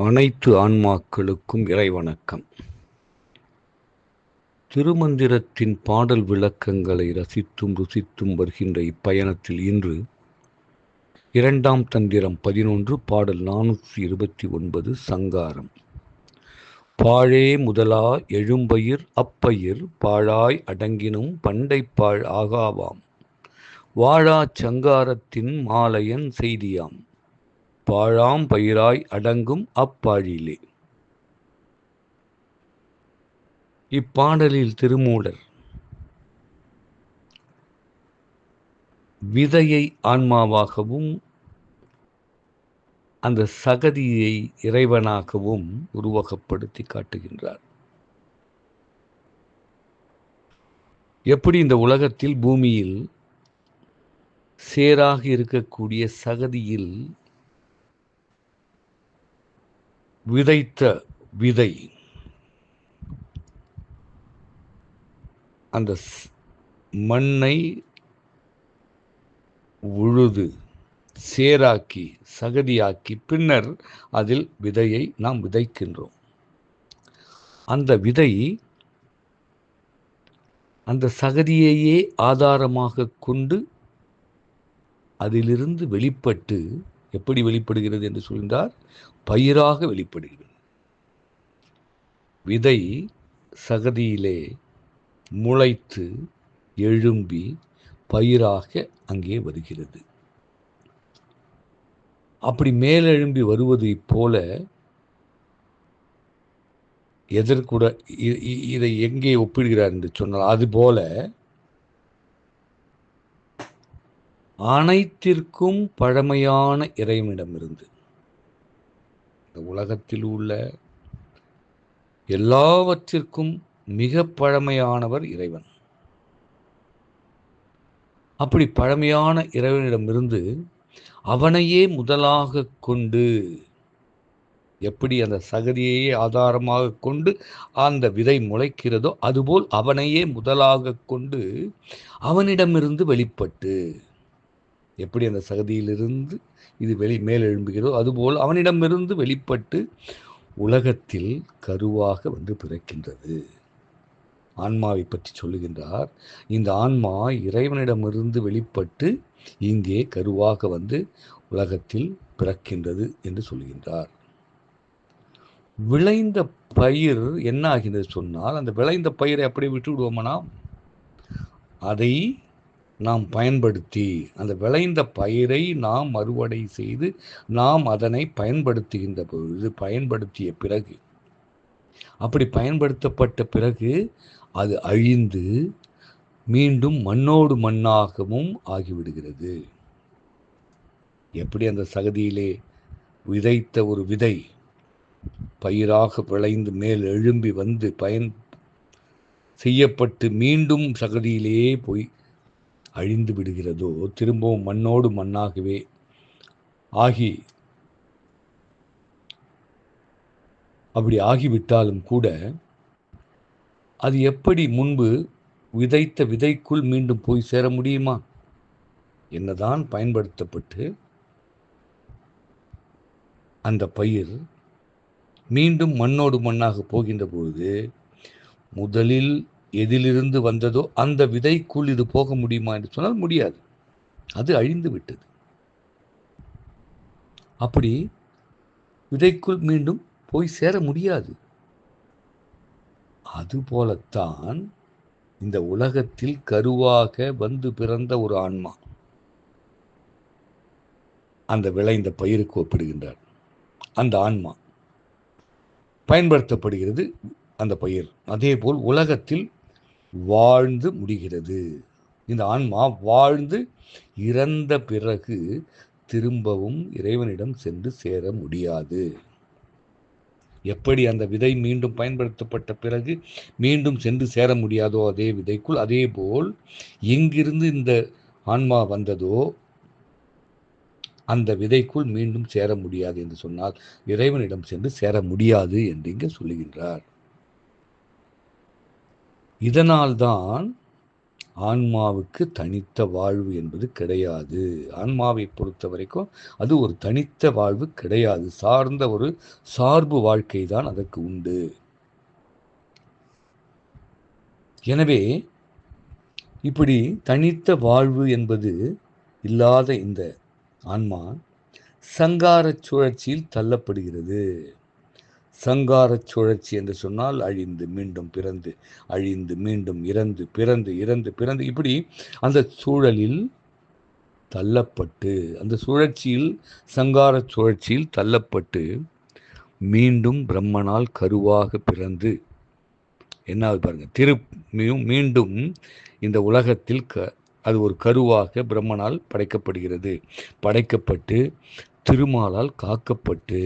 அனைத்து ஆன்மாக்களுக்கும் இறைவணக்கம். திருமந்திரத்தின் பாடல் விளக்கங்களை ரசித்தும் ருசித்தும் வருகின்ற இப்பயணத்தில் இன்று இரண்டாம் தந்திரம் பதினொன்று பாடல் நானூற்றி இருபத்தி ஒன்பது சங்காரம். பாழே முதலா எழும்பயிர் அப்பயிர் பாழாய் அடங்கினும் பண்டைப்பாழ் ஆகாவாம். வாழாச் சங்காரத்தின் மாலையன் செய்தியாம். பாழாம் பயிராய் அடங்கும் அப்பாழிலே. இப்பாடலில் திருமூலர் விதையை ஆன்மாவாகவும் அந்த சகதியை இறைவனாகவும் உருவகப்படுத்தி காட்டுகின்றார். எப்படி இந்த உலகத்தில் பூமியில் சேராக இருக்கக்கூடிய சகதியில் விதைத்த விதை. அந்த மண்ணை உழுது சேராக்கி சகதியாக்கி பின்னர் அதில் விதையை நாம் விதைக்கின்றோம். அந்த விதை அந்த சகதியையே ஆதாரமாக கொண்டு அதிலிருந்து வெளிப்பட்டு எப்படி வெளிப்படுகிறது என்று சொல்கின்றார்? பயிராக வெளிப்படுகிறது. விதை சகதியிலே முளைத்து எழும்பி பயிராக அங்கே வருகிறது. அப்படி மேலெழும்பி வருவது போல எதற்குட இதை எங்கே ஒப்பிடுகிறார் என்று சொன்னால் அதுபோல அனைத்திற்கும் பழமையான இறைவனிடமிருந்து. இந்த உலகத்தில் உள்ள எல்லாவற்றிற்கும் மிக பழமையானவர் இறைவன். அப்படி பழமையான இறைவனிடமிருந்து அவனையே முதலாக கொண்டு எப்படி அந்த சகதியையே ஆதாரமாக கொண்டு அந்த விதை முளைக்கிறதோ அதுபோல் அவனையே முதலாக கொண்டு அவனிடமிருந்து வெளிப்பட்டு எப்படி அந்த சகதியிலிருந்து இது வெளி மேலெழும்புகிறதோ அதுபோல் அவனிடமிருந்து வெளிப்பட்டு உலகத்தில் கருவாக வந்து பிறக்கின்றது. ஆன்மாவை பற்றி சொல்லுகின்றார். இந்த ஆன்மா இறைவனிடமிருந்து வெளிப்பட்டு இங்கே கருவாக வந்து உலகத்தில் பிறக்கின்றது என்று சொல்கின்றார் விளைந்த பயிர் என்ன ஆகின்றது சொன்னால் அந்த விளைந்த பயிரை அப்படியே விட்டு விடுவோமனா அதை நாம் பயன்படுத்தி அந்த விளைந்த பயிரை நாம் அறுவடை செய்து நாம் அதனை பயன்படுத்துகின்ற பொழுது பயன்படுத்திய பிறகு அப்படி பயன்படுத்தப்பட்ட பிறகு அது அழிந்து மீண்டும் மண்ணோடு மண்ணாகவும் ஆகிவிடுகிறது. எப்படி அந்த சகதியிலே விதைத்த ஒரு விதை பயிராக விளைந்து மேல் எழும்பி வந்து பயன் செய்யப்பட்டு மீண்டும் சகதியிலேயே போய் அழிந்து விடுகிறதோ திரும்பவும் மண்ணோடு மண்ணாகவே. ஆகி அப்படி ஆகிவிட்டாலும் கூட அது எப்படி முன்பு விதைத்த விதைக்குள் மீண்டும் போய் சேர முடியுமா? என்னதான் பயன்படுத்தப்பட்டு அந்த பயிர் மீண்டும் மண்ணோடு மண்ணாக போகின்ற பொழுது முதலில் எதிலிருந்து வந்ததோ அந்த விதைக்குள் இது போக முடியுமா என்று சொன்னால் முடியாது. அது அழிந்து விட்டது. அப்படி விதைக்குள் மீண்டும் போய் சேர முடியாது. அதுபோலத்தான் இந்த உலகத்தில் கருவாக வந்து பிறந்த ஒரு ஆன்மா. அந்த விளைந்த பயிருக்கு ஒப்பிடுகின்றார். அந்த ஆன்மா பயன்படுத்தப்படுகிறது அந்த பயிர். அதே போல் உலகத்தில் வாழ்ந்து முடிகிறது. இந்த ஆன்மா வாழ்ந்து இறந்த பிறகு திரும்பவும் இறைவனிடம் சென்று சேர முடியாது. எப்படி அந்த விதை மீண்டும் பயன்படுத்தப்பட்ட பிறகு மீண்டும் சென்று சேர முடியாதோ அதே விதைக்குள் அதே போல் எங்கிருந்து இந்த ஆன்மா வந்ததோ அந்த விதைக்குள் மீண்டும் சேர முடியாது என்று சொன்னால் இறைவனிடம் சென்று சேர முடியாது என்று இங்கே சொல்லுகின்றார். இதனால்தான் ஆன்மாவுக்கு தனித்த வாழ்வு என்பது கிடையாது. ஆன்மாவை பொறுத்த வரைக்கும் அது ஒரு தனித்த வாழ்வு கிடையாது. சார்ந்த ஒரு சார்பு வாழ்க்கை தான் அதற்கு உண்டு. எனவே இப்படி தனித்த வாழ்வு என்பது இல்லாத இந்த ஆன்மா சங்கார சுழற்சியில் தள்ளப்படுகிறது. சங்காரச் சுழற்சி என்று சொன்னால் அழிந்து மீண்டும் பிறந்து அழிந்து மீண்டும் இறந்து பிறந்து இறந்து பிறந்து இப்படி அந்த சூழலில் தள்ளப்பட்டு அந்த சுழற்சியில் சங்கார சுழற்சியில் தள்ளப்பட்டு மீண்டும் பிரம்மனால் கருவாக பிறந்து என்ன பாருங்க திருப்பியும் மீண்டும் இந்த உலகத்தில் க அது ஒரு கருவாக பிரம்மனால் படைக்கப்படுகிறது. படைக்கப்பட்டு திருமாலால் காக்கப்பட்டு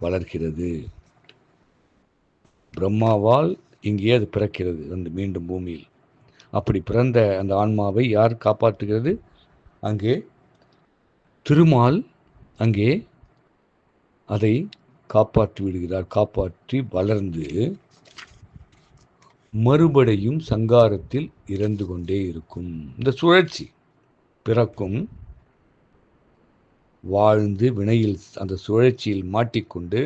வளர்கிறது. பிரம்மாவால் இங்கே அது பிறக்கிறது அந்த மீண்டும் பூமியில். அப்படி பிறந்த அந்த ஆன்மாவை யார் காப்பாற்றுகிறது? அங்கே திருமால் அங்கே அதை காப்பாற்றி விடுகிறார். காப்பாற்றி வளர்ந்து மறுபடியும் சங்காரத்தில் இறந்து கொண்டே இருக்கும். இந்த சுழற்சி பிறக்கும் வாழ்ந்து வினையில் அந்த சுழற்சியில் மாட்டிக்கொண்டு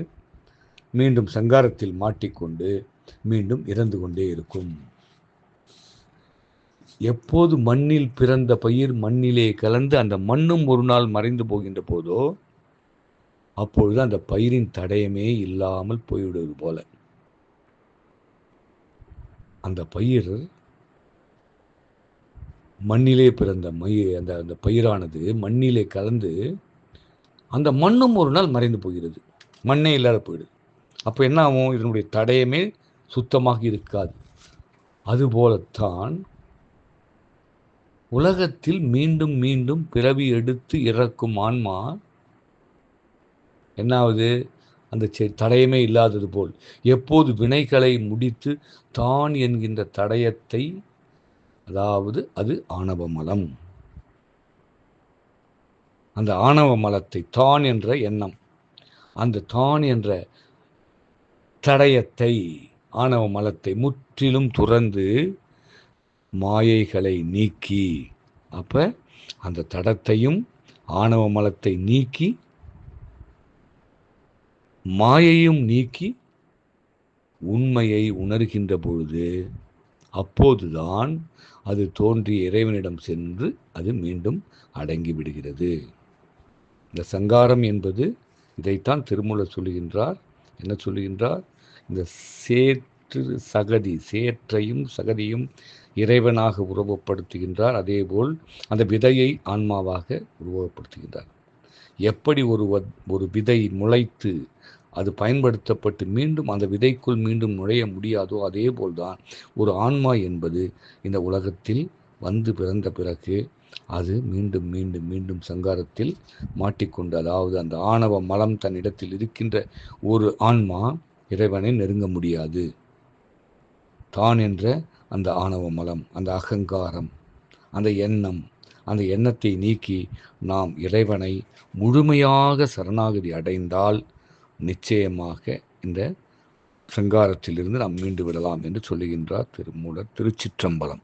மீண்டும் சங்காரத்தில் மாட்டிக்கொண்டு மீண்டும் இறந்து கொண்டே இருக்கும். எப்போது மண்ணில் பிறந்த பயிர் மண்ணிலே கலந்து அந்த மண்ணும் ஒரு நாள் மறைந்து போகின்ற போதோ அப்பொழுது அந்த பயிரின் தடயமே இல்லாமல் போய்விடுவது போல. அந்த பயிர் மண்ணிலே பிறந்த மயிர் அந்த அந்த பயிரானது மண்ணிலே கலந்து அந்த மண்ணும் ஒரு நாள் மறைந்து போகிறது. மண்ணே இல்லாத போயிடுது. அப்போ என்ன ஆகும் இதனுடைய தடயமே சுத்தமாக இருக்காது. அதுபோலத்தான் உலகத்தில் மீண்டும் மீண்டும் பிறவி எடுத்து இறக்கும் ஆன்மா என்னாவது? அந்த தடயமே இல்லாதது போல். எப்போது வினைகளை முடித்து தான் என்கின்ற தடயத்தை அதாவது அது ஆணவ மலம். அந்த ஆணவ மலத்தை தான் என்ற எண்ணம். அந்த தான் என்ற தடயத்தை ஆணவ மலத்தை முற்றிலும் துறந்து மாயைகளை நீக்கி. அப்ப அந்த தடத்தையும் ஆணவ மலத்தை நீக்கி மாயையும் நீக்கி உண்மையை உணர்கின்ற பொழுது அப்போதுதான் அது தோன்றிய இறைவனிடம் சென்று அது மீண்டும் அடங்கி விடுகிறது. இந்த சங்காரம் என்பது இதைத்தான் திருமூலர் சொல்லுகின்றார். என்ன சொல்லுகின்றார்? இந்த சேற்று சகதி சேற்றையும் சகதியும் இறைவனாக உருவப்படுத்துகின்றார். அதேபோல் அந்த விதையை ஆன்மாவாக உருவப்படுத்துகின்றார் எப்படி ஒரு ஒரு விதை முளைத்து அது பயன்படுத்தப்பட்டு மீண்டும் அந்த விதைக்குள் மீண்டும் நுழைய முடியாதோ அதே போல்தான் ஒரு ஆன்மா என்பது இந்த உலகத்தில் வந்து பிறந்த பிறகு அது மீண்டும் மீண்டும் மீண்டும் சங்காரத்தில் மாட்டிக்கொண்டு அதாவது அந்த ஆணவ மலம் தன்னிடத்தில் இருக்கின்ற ஒரு ஆன்மா இறைவனை நெருங்க முடியாது. தான் என்ற அந்த ஆணவ மலம் அந்த அகங்காரம் அந்த எண்ணம் அந்த எண்ணத்தை நீக்கி நாம் இறைவனை முழுமையாக சரணாகதி அடைந்தால் நிச்சயமாக இந்த சங்காரத்திலிருந்து நாம் மீண்டு விடலாம் என்று சொல்லுகின்றார் திருமூலர் திருச்சிற்றம்பலம்.